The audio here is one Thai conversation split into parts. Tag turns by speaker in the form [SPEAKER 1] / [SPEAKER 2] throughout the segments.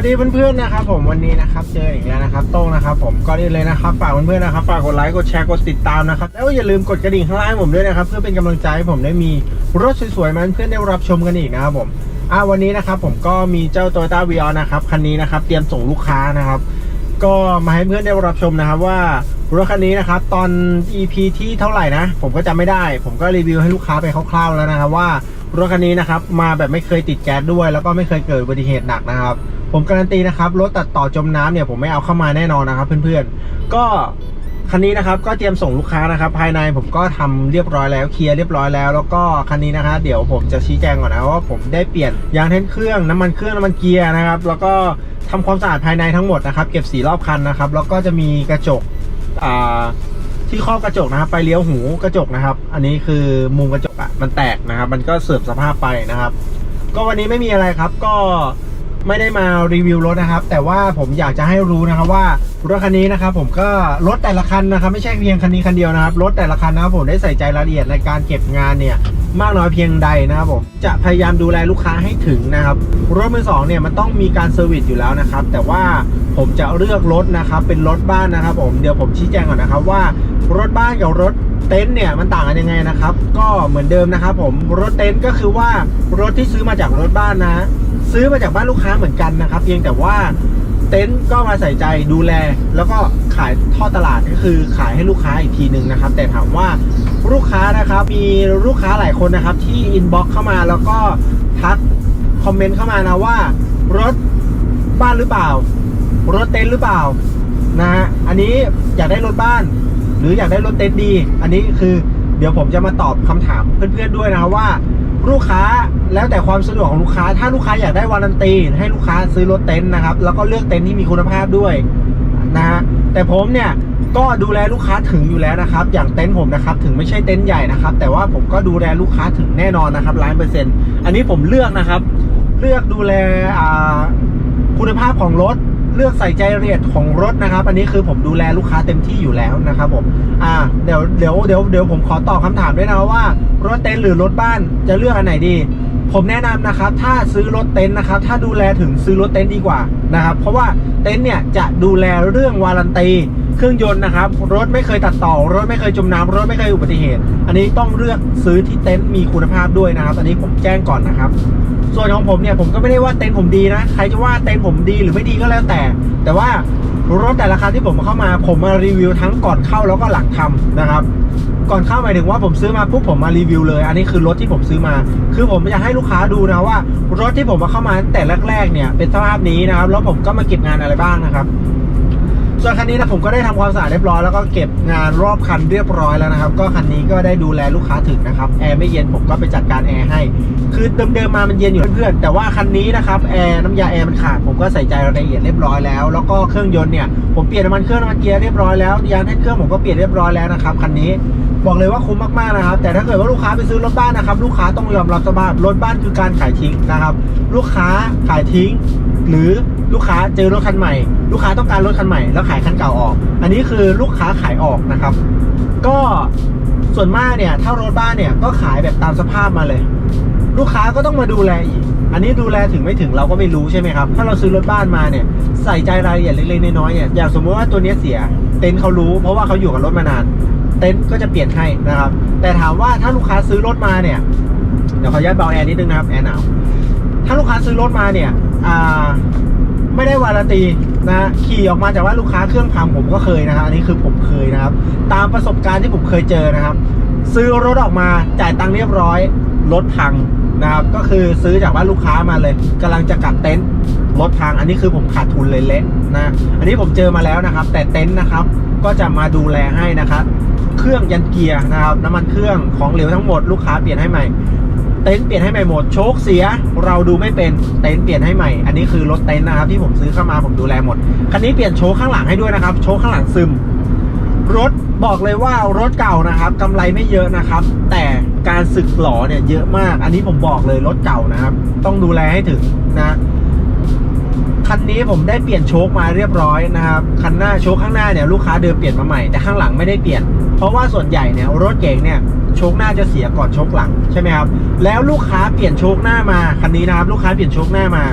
[SPEAKER 1] วัสดีเพื่อนๆนะครับผมวันนี้นะครับเจออีกแล้วนะครับโต้งนะครับผมก่อนอื่นเลยนะครับฝากเพื่อนๆนะครับฝากกดไลค์กดแชร์กดติดตามนะครับแล้วอย่าลืมกดกระดิ่งข้างล่างผมด้วยนะครับเพื่อเป็นกำลังใจให้ผมได้มีรถสวยๆมาเพื่อนได้รับชมกันอีกนะครับผมอ่าวันนี้นะครับผมก็มีเจ้า Toyota v ีออนะครับคันนี้นะครับเตรียมส่งลูกค้านะครับก็มาให้เพื่อนได้รับชมนะครับว่ารถคันนี้นะครับตอน EP ที่เท่าไหร่นะ ผมก็จำไม่ได้ ผมก็รีวิวให้ลูกค้าไปคร่าวๆแล้วนะครับว่า รถคันนี้นะครับมาแบบไม่เคยติดแก๊สด้วย แล้วก็ไม่เคยเกิดอุบัติเหตุหนักนะครับ ผมการันตีนะครับรถตัดต่อจมน้ำเนี่ยผมไม่เอาเข้ามาแน่นอนนะครับ เพื่อนๆ ก็คันนี้นะครับก็เตรียมส่งลูกค้านะครับ ภายในผมก็ทำเรียบร้อยแล้วเคลียร์เรียบร้อยแล้ว แล้วก็คันนี้นะคะเดี๋ยวผมจะชี้แจงก่อนนะว่าผมได้เปลี่ยนยางแท่นเครื่องน้ำมันเครื่องน้ำมันเกียร์นะครับ แล้วก็ทำความสะอาดภายในทั้งหมดนะครับ เก็บสีรอบคันนะครับ แล้วก็จะมีกระจกอ่า ที่ครอบกระจกนะครับไปเลี้ยวหูกระจกนะครับ อันนี้คือมุมกระจกอะ่ะมันแตกนะครับ มันก็เสื่อมสภาพไปนะครับ ก็วันนี้ไม่มีอะไรครับก็ ไม่ได้มารีวิวรถนะครับ แต่ว่าผมอยากจะให้รู้นะครับว่ารถคันนี้นะครับผมก็รถแต่ละคันนะครับ ไม่ใช่เพียงคันนี้คันเดียวนะครับรถแต่ละคันนะครับผมได้ใส่ใจรายละเอียดในการเก็บงานเนี่ยมากน้อยเพียงใดนะครับผมจะพยายามดูแลลูกค้าให้ถึงนะครับรถมือสองเนี่ยมันต้องมีการเซอร์วิสอยู่แล้วนะครับ แต่ว่าผมจะเลือกรถนะครับเป็นรถบ้านนะครับ ผมเดี๋ยวผมชี้แจงก่อนนะครับว่ารถบ้านกับรถ เต็นท์เนี่ยมันต่างกันยังไงนะครับ ก็เหมือนเดิมนะครับ ผมรถเต็นท์ก็คือว่ารถที่ซื้อมาจากรถบ้านนะ ซื้อมาจากบ้านลูกค้าเหมือนกันนะครับ เพียงแต่ว่าเต็นท์ก็มาใส่ใจดูแล แล้วก็ขายท่อตลาดก็คือขายให้ลูกค้าอีกทีหนึ่งนะครับ แต่ถามว่าลูกค้านะครับมีลูกค้าหลายคนนะครับ ที่อินบ็อกเข้ามาแล้วก็ทักคอมเมนต์เข้ามานะว่ารถบ้านหรือเปล่า รถเต็นท์หรือเปล่านะฮะอันนี้อยากได้รถบ้าน หรืออยากได้รถเต็นท์ดี อันนี้คือเดี๋ยวผมจะมาตอบคำถามเพื่อนๆด้วยนะครับว่า ลูกค้าแล้วแต่ความสะดวกของลูกค้า ถ้าลูกค้าอยากได้วารันตี ให้ลูกค้าซื้อรถเต็นท์นะครับ แล้วก็เลือกเต็นท์ที่มีคุณภาพด้วยนะฮะแต่ผมเนี่ยก็ดูแลลูกค้าถึงอยู่แล้วนะครับ อย่างเต็นท์ผมนะครับ ถึงไม่ใช่เต็นท์ใหญ่นะครับ แต่ว่าผมก็ดูแลลูกค้าถึงแน่นอนนะครับล้านเปอร์เซ็นต์อันนี้ผมเลือกนะครับ เลือกดูแลคุณภาพของรถ เลือกใส่ใจรายละเอียดของรถนะครับ อันนี้คือผมดูแลลูกค้าเต็มที่อยู่แล้วนะครับผมอ่าเดี๋ยวเดี๋ยวเดี๋ยวเดี๋ยวผมขอตอบคำถามด้วยนะว่ารถเต็นท์หรือรถบ้านจะเลือกอันไหนดี ผมแนะนำนะครับ ถ้าซื้อรถเต็นท์นะครับ ถ้าดูแลถึงซื้อรถเต็นท์ดีกว่านะครับ เพราะว่าเต็นท์เนี่ยจะดูแลเรื่องวารันตีเครื่องยนต์นะครับรถไม่เคยตัดต่อ รถไม่เคยจมน้ำรถไม่เคยอุบัติเหตุ อันนี้ต้องเลือกซื้อที่เต็นท์มีคุณภาพด้วยนะครับ อันนี้ผมแจ้งก่อนนะครับ ส่วนของผมเนี่ยผมก็ไม่ได้ว่าเต็นท์ผมดีนะ ใครจะว่าเต็นท์ผมดีหรือไม่ดีก็แล้วแต่ แต่ว่ารถแต่ละคันที่ผมเข้ามาผมมารีวิวทั้งก่อนเข้าแล้วก็หลังทำนะครับ ก่อนเข้าหมายถึงว่าผมซื้อมาปุ๊บผมมารีวิวเลย อันนี้คือรถที่ผมซื้อมา คือผมจะให้ลูกค้าดูนะว่า รถที่ผมมาเข้ามาตั้งแต่แรกๆเนี่ยเป็นสภาพนี้นะครับแล้วผมก็มาเก็บงานอะไรบ้างนะครับ ส่วนคันนี้นะผมก็ได้ทำความสะอาดเรียบร้อยแล้วก็เก็บงานรอบคันเรียบร้อยแล้วนะครับ ก็คันนี้ก็ได้ดูแลลูกค้าถึงนะครับแอร์ไม่เย็นผมก็ไปจัดการแอร์ให้ คือเดิมๆมามันเย็นอยู่เพื่อนแต่ว่าคันนี้นะครับแอร์น้ำยาแอร์มันขาดผมก็ใส่ใจรายละเอียดเรียบร้อยแล้ว แล้วก็เครื่องยนต์เนี่ยผมเปลี่ยนน้ำมันเครื่องน้ำมันเกียร์เรียบร้อยแล้วยางแท่นเครื่องผมก็เปลี่ยนเรียบร้อยแล้วนะครับคันนี้บอกเลยว่าคุ้มมากๆนะครับ แต่ถ้าเกิดว่าลูกค้าไปซื้อรถบ้านนะครับ ลูกค้าต้องยอมรับสภาพรถบ้านคือการขายทิ้งนะครับ ลูกค้าขายทิ้ง หรือลูกค้าเจอรถคันใหม่ ลูกค้าต้องการรถคันใหม่แล้วขายคันเก่าออก อันนี้คือลูกค้าขายออกนะครับ ก็ส่วนมากเนี่ยถ้ารถบ้านเนี่ยก็ขายแบบตามสภาพมาเลย ลูกค้าก็ต้องมาดูแลอีก อันนี้ดูแลถึงไม่ถึงเราก็ไม่รู้ใช่ไหมครับ ถ้าเราซื้อรถบ้านมาเนี่ยใส่ใจรายละเอียดเล็กๆน้อยๆเนี่ยอย่างสมมติว่าตัวเนี้ยเสีย เต็นท์เขารู้เพราะว่าเขาอยู่กับรถมานาน เต็นท์ก็จะเปลี่ยนให้นะครับ แต่ถามว่าถ้าลูกค้าซื้อรถมาเนี่ยเดี๋ยวขออนุญาตเบาแอร์นิดนึงนะครับแอร์หนาวถ้าลูกค้าซื้อรถมาเนี่ยไม่ได้วารันตีนะขี่ออกมาจากว่าลูกค้าเครื่องพังผมก็เคยนะครับอันนี้คือผมเคยนะครับ ตามประสบการณ์ที่ผมเคยเจอนะครับ ซื้อรถออกมาจ่ายตังค์เรียบร้อยรถพังนะครับก็คือซื้อจากบ้านลูกค้ามาเลยกำลังจะกลับเต็นท์รถพังอันนี้คือผมขาดทุนเลยเละนะอันนี้ผมเจอมาแล้วนะครับ แต่เต็นท์นะครับก็จะมาดูแลให้นะครับ เครื่องยันเกียร์นะครับน้ำมันเครื่องของเหลวทั้งหมดลูกค้าเปลี่ยนให้ใหม่เต็นท์เปลี่ยนให้ใหม่หมดโชคเสีย เราดูไม่เป็นเต็นท์เปลี่ยนให้ใหม่ อันนี้คือรถเต็นท์นะครับที่ผมซื้อเข้ามาผมดูแลหมดคันนี้เปลี่ยนโชคข้างหลังให้ด้วยนะครับ โชคข้างหลังซึม รถบอกเลยว่ารถเก่านะครับกำไรไม่เยอะนะครับ แต่การสึกหลอเนี่ยเยอะมาก อันนี้ผมบอกเลยรถเก่านะครับ ต้องดูแลให้ถึงนะ คันนี้ผมได้เปลี่ยนโชคมาเรียบร้อยนะครับ คันหน้าโชคข้างหน้าเนี่ยลูกค้าเดิมเปลี่ยนมาใหม่แต่ข้างหลังไม่ได้เปลี่ยน เพราะว่าส่วนใหญ่เนี่ยรถเก๋งเนี่ยโชคหน้าจะเสียก่อนโชคหลังใช่ไหมครับ แล้วลูกค้าเปลี่ยนโชคหน้ามาคันนี้นะครับลูกค้าเปลี่ยนโชคหน้ามา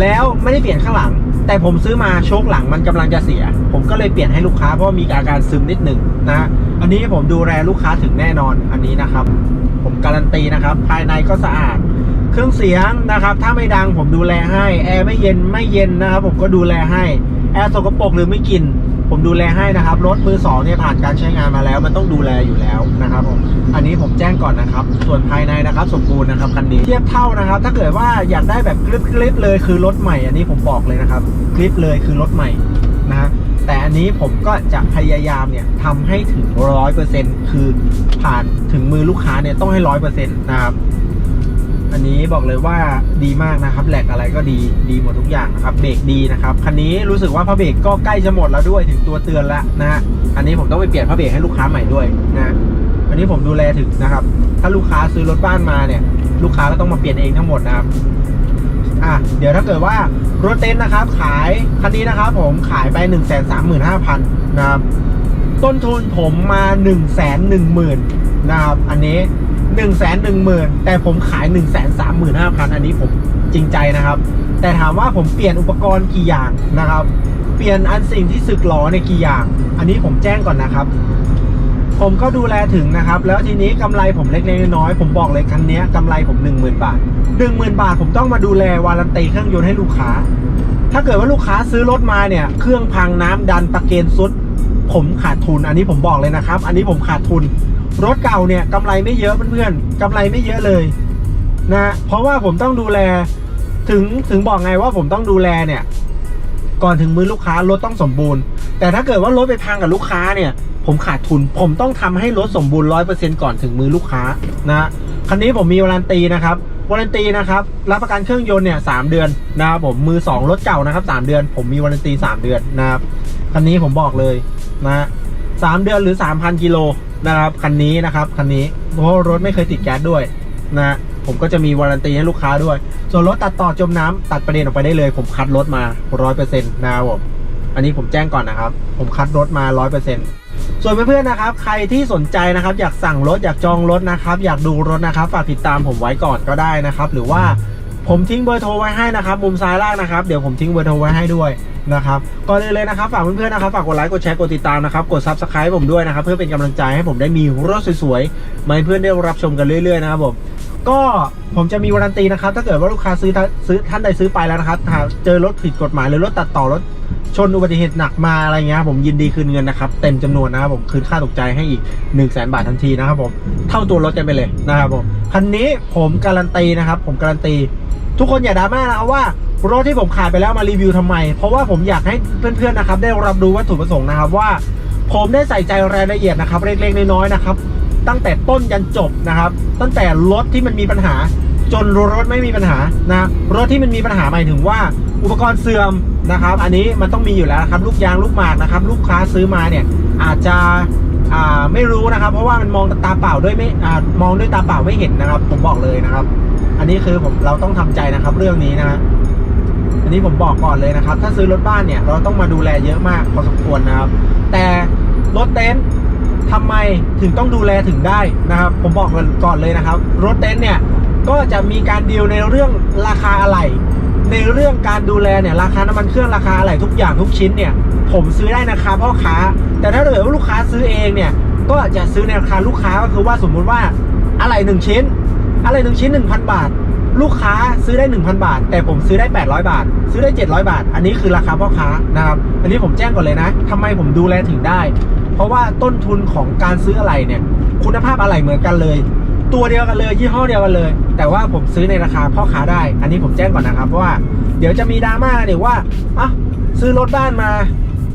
[SPEAKER 1] แล้วไม่ได้เปลี่ยนข้างหลัง แต่ผมซื้อมาโชคหลังมันกำลังจะเสีย ผมก็เลยเปลี่ยนให้ลูกค้าเพราะมีอาการซึมนิดหนึ่งนะอันนี้ผมดูแลลูกค้าถึงแน่นอนอันนี้นะครับ ผมการันตีนะครับ ภายในก็สะอาด เครื่องเสียงนะครับ ถ้าไม่ดังผมดูแลให้แอร์ไม่เย็นไม่เย็นนะครับ ผมก็ดูแลให้แอร์สกปรกหรือไม่กลิน ผมดูแลให้นะครับรถมือสองเนี่ยผ่านการใช้งานมาแล้ว มันต้องดูแลอยู่แล้วนะครับผมอันนี้ผมแจ้งก่อนนะครับ ส่วนภายในนะครับสมบูรณ์นะครับคันนี้เทียบเท่านะครับ ถ้าเกิดว่าอยากได้แบบคลิปคลิปเลยคือรถใหม่ อันนี้ผมบอกเลยนะครับ คลิปเลยคือรถใหม่นะแต่อันนี้ผมก็จะพยายามเนี่ยทำให้ถึงร้อยเปอร์เซ็นต์คือผ่านถึงมือลูกค้าเนี่ยต้องให้ร้อยเปอร์เซ็นต์นะครับ อันนี้บอกเลยว่าดีมากนะครับแหลกอะไรก็ดีดีหมดทุกอย่างนะครับเบรกดีนะครับคันนี้รู้สึกว่าพระเบรกก็ใกล้จะหมดแล้วด้วยถึงตัวเตือนแล้วนะฮะอันนี้ผมต้องไปเปลี่ยนพระเบรกให้ลูกค้าใหม่ด้วยนะอันนี้ผมดูแลถึงนะครับ ถ้าลูกค้าซื้อรถบ้านมาเนี่ย ลูกค้าก็ต้องมาเปลี่ยนเองทั้งหมดนะครับอะเดี๋ยวถ้าเกิดว่ารถเต็นท์นะครับ ขายคันนี้นะครับ ผมขายไป1นึ่งแสนสามหมื่นห้าพันนะครับต้นทุนผมมา1นึ่งแสนหนึ่งหมื่นนะครับอันนี้ 1นึ่งแสนหนึ่งหมื่นแต่ผมขาย1นึ่งแสนสามหมื่นห้าพันอันนี้ผมจริงใจนะครับ แต่ถามว่าผมเปลี่ยนอุปกรณ์กี่อย่างนะครับ เปลี่ยนอันสิ่งที่สึกหรอในกี่อย่าง อันนี้ผมแจ้งก่อนนะครับผมก็ดูแลถึงนะครับ แล้วทีนี้กำไรผมเล็กๆน้อยๆผมบอกเลยคันนี้กำไรผม 1 0,000 บาท 1 0,000 บาท ผมต้องมาดูแลวารันตีเครื่องยนต์ให้ลูกค้า ถ้าเกิดว่าลูกค้าซื้อรถมาเนี่ย เครื่องพังน้ำดันตะเกนซุด ผมขาดทุน อันนี้ผมบอกเลยนะครับ อันนี้ผมขาดทุน รถเก่าเนี่ยกำไรไม่เยอะเพื่อนๆกำไรไม่เยอะเลยนะเพราะว่าผมต้องดูแลถึงถึงบอกไงว่าผมต้องดูแลเนี่ย ก่อนถึงมือลูกค้ารถต้องสมบูรณ์ แต่ถ้าเกิดว่ารถไปพังกับลูกค้าเนี่ย ผมขาดทุน ผมต้องทำให้รถสมบูรณ์ร้อยเปอร์เซ็นก่อนถึงมือลูกค้านะคันนี้ผมมีวารันตีนะครับวารันตีนะครับรับประกันเครื่องยนต์เนี่ยสามเดือนนะครับผมมือสองรถเก่านะครับสามเดือน ผมมีวารันตีสามเดือนนะครับคันนี้ผมบอกเลยนะ สามเดือนหรือสามพันกิโลนะครับคันนี้นะครับคันนี้เพราะรถไม่เคยติดแก๊สด้วยนะผมก็จะมีวารันตีให้ลูกค้าด้วย ส่วนรถตัดต่อจมน้ำตัดประเด็นออกไปได้เลย ผมคัดรถมาร้อยเปอร์เซ็นต์นะครับผมอันนี้ผมแจ้งก่อนนะครับ ผมคัดรถมาร้อยเปอร์เซ็นต์ส่วนเพื่อนๆนะครับ ใครที่สนใจนะครับ อยากสั่งรถอยากจองรถนะครับ อยากดูรถนะครับ ฝากติดตามผมไว้ก่อนก็ได้นะครับ หรือว่า ผมทิ้งเบอร์โทรไว้ให้นะครับ มุมซ้ายล่างนะครับ เดี๋ยวผมทิ้งเบอร์โทรไว้ให้ด้วยนะครับก่อนอื่นเลยนะครับฝากเพื่อนๆนะครับฝากกดไลค์กดแชร์กดติดตามนะครับกดซับสไคร b ์ผมด้วยนะครับ เพื่อเป็นกำลังใจให้ผมได้มีรถสวยๆมาให้เพื่อนได้รับชมกันเรื่อยๆนะครับผมก็ผมจะมีวารันตีนะครับ ถ้าเกิดว่าลูกค้าซื้อท่านซื้อท่านใดซื้อไปแล้วนะครับหากเจอรถผิดกฎหมายหรือรถตัดต่อรถ ชนอุบัติเหตุหนักมาอะไรเงี้ยผมยินดีคืนเงินนะครับ เต็มจำนวนนะครับผมคืนค่าตกใจให้อีก1นึ่งแสนบาททันทีนะครับผมเท่าตัวรถกันไปเลยนะครับผมคันนี้ผมการันตีนะครับ ผมการันตี ทุกคนอย่าดราม่านะว่ารถที่ผมขายไปแล้วมารีวิวทำไม เพราะว่าผมอยากให้เพื่อนๆนะครับ ได้รับรู้วัตถุประสงค์นะครับว่า ผมได้ใส่ใจรายละเอียดนะครับเล็กๆน้อยๆนะครับตั้งแต่ต้นยันจบนะครับ ตั้งแต่รถที่มันมีปัญหาจนรถไม่มีปัญหานะรถที่มันมีปัญหาหมายถึงว่า อุปกรณ์เสื่อมนะครับ อันนี้มันต้องมีอยู่แล้วนะครับ ลูกยางลูกหมากนะครับ ลูกค้าซื้อมาเนี่ยอาจจะไม่รู้นะครับ เพราะว่ามันมองตาเปล่าด้วยไม่มองด้วยตาเปล่าไม่เห็นนะครับ ผมบอกเลยนะครับ อันนี้คือผมเราต้องทำใจนะครับเรื่องนี้นะฮะอันนี้ผมบอกก่อนเลยนะครับ ถ้าซื้อรถบ้านเนี่ยเราต้องมาดูแลเยอะมากพอสมควรนะครับ แต่รถเต็นท์ทำไมถึงต้องดูแลถึงได้นะครับ ผมบอกก่อนเลยนะครับ รถเต็นท์เนี่ยก็จะมีการดีลในเรื่องราคาอะไหล่ ในเรื่องการดูแลเนี่ยราคาน้ำมันเครื่องราคาอะไหล่ทุกอย่างทุกชิ้นเนี่ยผมซื้อได้นะคะพ่อค้า แต่ถ้าเกิดว่าลูกค้าซื้อเองเนี่ยก็จะซื้อในราคาลูกค้าก็คือว่าสมมุติว่าอะไหล่หนึ่งชิ้น อะไรหนึ่งชิ้น1,000บาท ลูกค้าซื้อได้1,000บาท แต่ผมซื้อได้800บาท ซื้อได้700บาท อันนี้คือราคาพ่อค้านะครับอันนี้ผมแจ้งก่อนเลยนะทำไมผมดูแลถึงได้ เพราะว่าต้นทุนของการซื้ออะไรเนี่ย คุณภาพอะไรเหมือนกันเลย ตัวเดียวกันเลยยี่ห้อเดียวกันเลย แต่ว่าผมซื้อในราคาพ่อค้าได้ อันนี้ผมแจ้งก่อนนะครับเพราะว่าเดี๋ยวจะมีดราม่าเดี๋ยวว่าอะซื้อรถบ้านมา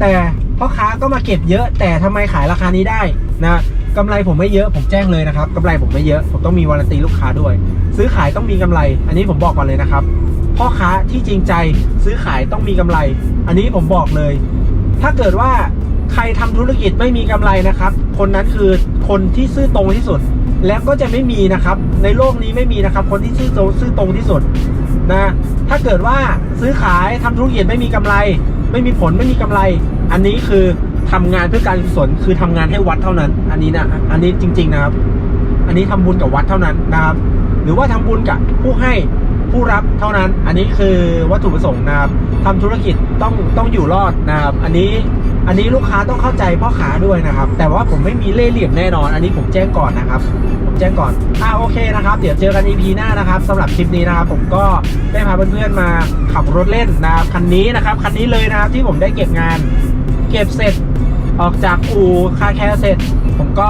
[SPEAKER 1] แต่พ่อค้าก็มาเก็บเยอะ แต่ทำไมขายราคานี้ได้นะกำไรผมไม่เยอะผมแจ้งเลยนะครับกำไรผมไม่เยอะ ผมต้องมีวารันตีลูกค้าด้วย ซื้อขายต้องมีกำไร อันนี้ผมบอกก่อนเลยนะครับพ่อค้าที่จริงใจซื้อขายต้องมีกำไร อันนี้ผมบอกเลย ถ้าเกิดว่าใครทำธุรกิจไม่มีกำไรนะครับ คนนั้นคือคนที่ซื่อตรงที่สุด แล้วก็จะไม่มีนะครับ ในโลกนี้ไม่มีนะครับ คนที่ซื่อตรงซื่อตรงที่สุดนะ ถ้าเกิดว่าซื้อขายทำธุรกิจไม่มีกำไร ไม่มีผลไม่มีกำไร อันนี้คือทำงานเพื่อการกุศลคือทำงานให้วัดเท่านั้น อันนี้นะอันนี้จริง ๆนะครับ อันนี้ทำบุญกับวัดเท่านั้นนะครับ หรือว่าทำบุญกับผู้ให้ผู้รับเท่านั้น อันนี้คือวัตถุประสงค์นะครับทำธุรกิจต้องต้องอยู่รอดนะครับ อันนี้ อันนี้ลูกค้าต้องเข้าใจพ่อค้าด้วยนะครับ แต่ว่าผมไม่มีเล่ห์เหลี่ยมแน่นอน อันนี้ผมแจ้งก่อนนะครับ ผมแจ้งก่อน อ่าโอเคนะครับ เดี๋ยวเจอกัน EP หน้านะครับสำหรับคลิปนี้นะครับ ผมก็ได้พาเพื่อนๆมาขับรถเล่นนะครับคันนี้นะครับคันนี้เลยนะครับที่ผมได้เก็บงาน เก็บเสร็จออกจากอู่คาแคร์เสร็จ ผมก็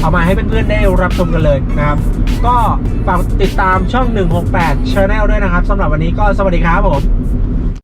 [SPEAKER 1] เอามาให้เพื่อนๆได้รับชมกันเลยนะครับ ก็ฝากติดตามช่อง 168 Channel ด้วยนะครับสำหรับวันนี้ก็สวัสดีครับผม